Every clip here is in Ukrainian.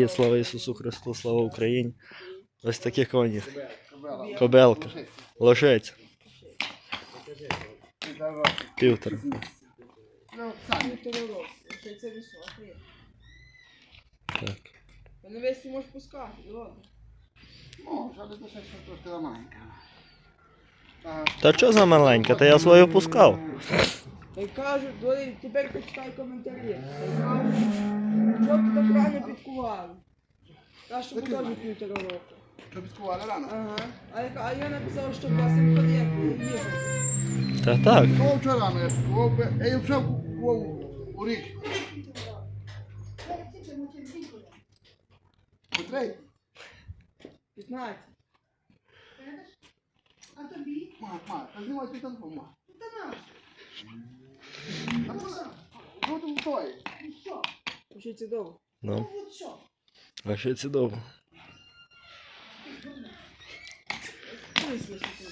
І Слава Ісусу Христу, слава Україні. Ось такі коні. Кобелка. Лошиця. Півтора. Так. Та не весь ти можеш пускати, ладно. Не ще трошки. Та що за маленька? Та я свою пускав. Та кажуть, тепер почитай коментарі. Ти так рано підкували? Та що Такі теж півтора року. Що підкували рано? Ага. А я, а я написав, що власне ходити їхати. Та так. Кого вчора рано я підкував я вже кував у рік. Котрий? 15. А тобі? Ма, ма, та знімай твій телефон, ма. Та наш. Ну, то той. Що довго? Ну. Довго. Ну, і смисл тут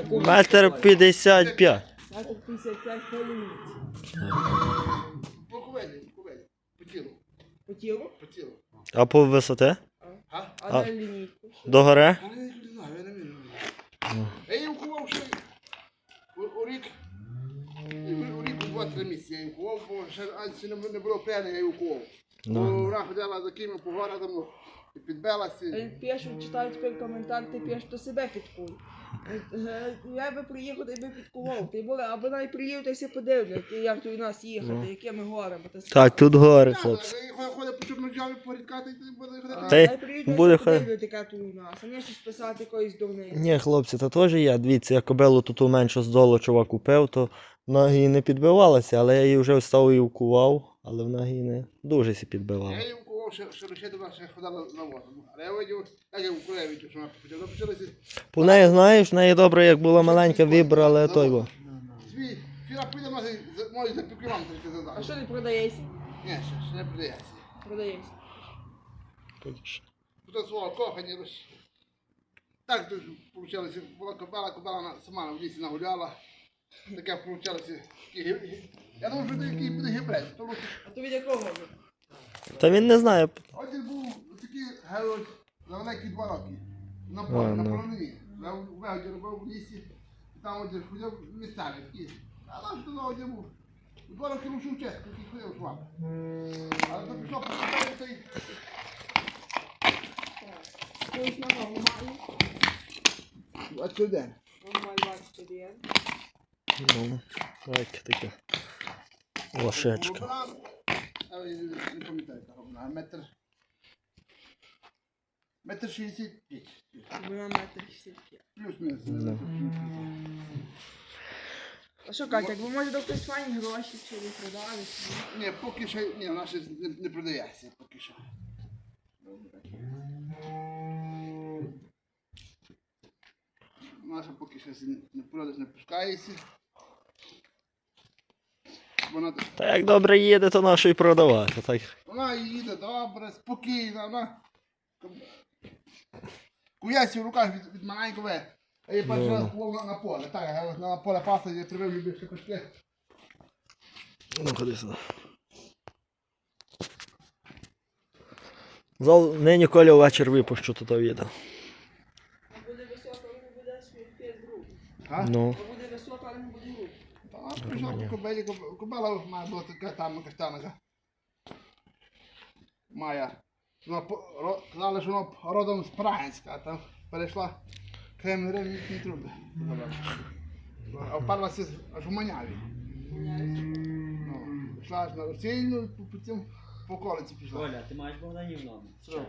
знаю. Метр п'ятдесят п'ять. Метр 55 хвилин. По кувелі, по кувелі. По тілу, По тілу, по тілу. А по висоти? А? а, А. на лінійку. До гори? Я не знаю, я не вмію. Я її вкував ще у, у рік. І У рік у два-три місяці я її вкував, бо ще а, ще не, було п'яне, я її вкував. Бо Ну. вона ходила за ким по городам і підбилася. Він пише, читаю тепер коментар, ти пишеш, то себе підкуй. Е, Я би приїхав, ти би підкував. Ти були, або навіть приїхав, та й все подивляти, як то у нас їхати, якими горами. Та Так, тут гори, хлопці. Я ходив по чорножаві порідкати, і ти буде ходити. Та й Та приїдуть, буде хай- подивляти, яка тут у нас. А не щось писати якоїсь дурниці. Ні, хлопці, та теж є. Дивіться, я кобелу тут у меншу з долу чувак купив, то вона її не підбивалася, але я її вже встав і вкував, але вона її не дуже сі Я підбивала. її вкував, ще, ще до нас ще ходила на воду. Але я видів, як я вкував, що вона почала. Почалася По неї, знаєш, в неї добре, як була маленька вібра, але той бо. свій. Фіра піде, може, за- може за пів кілометра йти А задати. що не продається? Ні, ще, ще не продається. Продається. Тут свого кохання. Так тут получалося, була кобила, кобила сама в лісі нагуляла. Таке получалося. такі Я думаю, що це який буде гібрид. Тому А то від якого ви? Та він не знає. один був такий герой за великі два роки. На полі, на ну. полонині. Я в робив в лісі, і там один ходив місцевий такий. А там що туди один був. У Два роки в честь, такий ходив шваб. Але то пішов по той Колись на ногу маю. А сюди. Он має 21. Ну, так, таке. Лошечка. Не пам'ятаю, метр. Метр шістдесят п'ять. Вона метр 65. Плюс-мінус. Да. А що, Катя, як ви можете хтось файні гроші чи ви продали? ні? Поки що, ні, вона ще не, не продається, поки що. Наша поки що не, не продаж не пускається. Вона, Та як добре їде, то нащо й продавати. Так. вона їде добре, спокійно, вона куясі в руках від, від маленького. А я перший раз кував на, поле. Так, я на поле паса, я привив любив ще кошки. Ну, ходи сюди. Зал нині Коля ввечері випущу тут відео. А буде висока, але не буде свій друг. А? Ну. А буде висока, але не буде груб. Прийшов по кобелі, коб- кобела має бути така там каштанка. Має. Казали, що вона родом з Праганська, а там перейшла Кремль ревнітні труби. А вперлася аж у Маняві. Ну, пішла аж на Російну, і потім по околиці пішла. Оля, ти маєш Богданів номер? Що?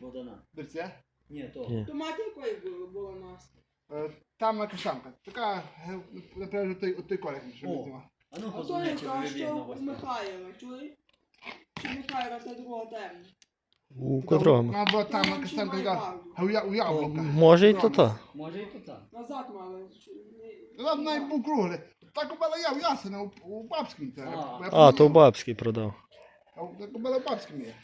Богдана? Берця? Ні, то. Ні. То мати якої нас? Там на каштанка. Така, е, наприклад, той, той колір, що О. ми знімали. А ну А то позвони, чи яка, ви що вірно у вас. Михайла, чули? Чи Михайла та другого терміну? У котрому? Вона була там на каштанка, така, а у яблука. Може і то то. Може і то так. Назад мали. чи- Там навіть був круглий. Так купила я в Ясена, у, у Бабському. Та, А. я А, то бабський продав. А у- так купила в Бабському є.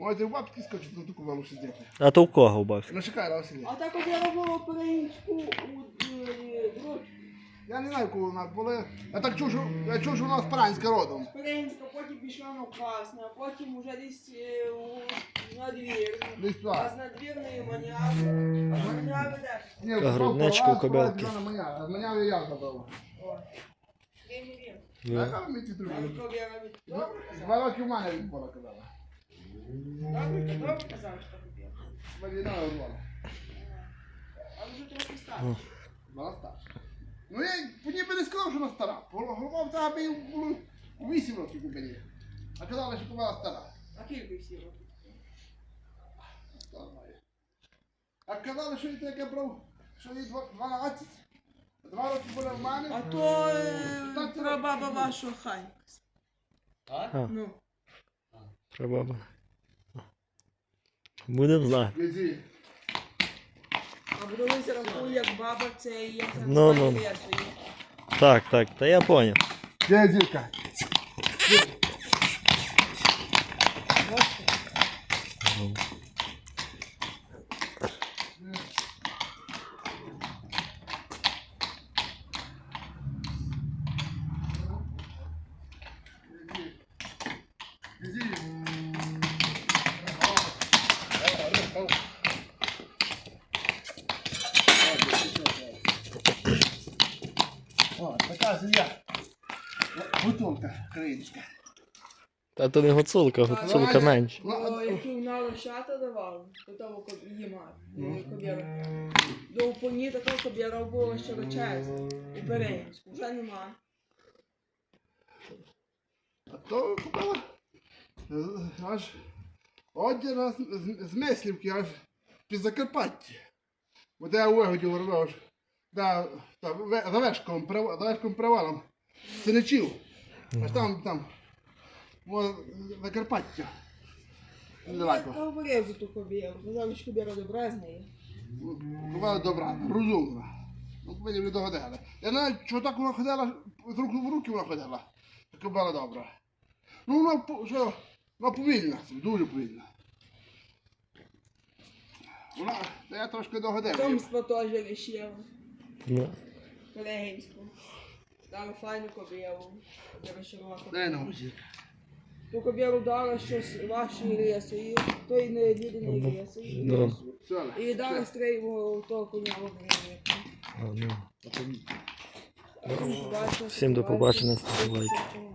Ну. Можете в Бабській скочити на таку велу сидіти. А то в кого в бабський? Ну, чекай, Василь. А так я робила українську у е. Я не знаю, коли вона була. Я так чув, що, я чув, що вона з Паранська родом. Українська, потім пішла на Красне, а потім уже десь е, у надвірну. Десь туди. А з надвірної маняви. А маняви де? Ні, Та грудничка у кобилки. А з мене я забив. О. Де не він? Ну, Яка ми ті А від- Добре казав? Два роки в мене відбула казала. Добре, добре казав, що Кобєра. Валіна урвала. А вже трохи старше. Вона старша. Ну я по ніби не сказав, що вона стара. Голова в тебе було 8 років купені. А казали, що вона стара. А кілька всі років? А казали, що я таке брав, що їй два- 12. Два роки були в мене. А то е, про баба вашого. Так? А. Ну. треба. Будемо знати. А будовися рахує, як баба це і як Ну, ну. Так, так, та я поняв. Де зірка? Така. Гутулка українська. Та то не гуцулка, гуцулка менше. О, які в нас лошата давали, до того її мати. До упоні такого кобєра було щорочезна, у Беренську, вже нема. А то купила аж одяг з, з Мислівки, аж під Закарпаття. Бо де я у вигоді робив, аж да, та, ве- за Вешковим, прив- за Вешковим привалом, Синичів. Аж там, там, о, Закарпаття. Я Недалеко. говорив за ту кобєру, казали, що кобєра добра з неї. Купила добра, розумна. Ну, повинні люди догодили. Я навіть, що так вона ходила, з рук в руки вона ходила. Така була добра. Ну, вона, що, вона повільна, дуже повільна. Вона, та я трошки догодив. Домство теж рішило, Ну, Беренську. Дали файну Дай кобєра. на гузі. Ту кобєру дали щось вашої рисою, той не людини рисою. ну, І дали стрейву того коня в ну. Всім до побачення, ставте лайки.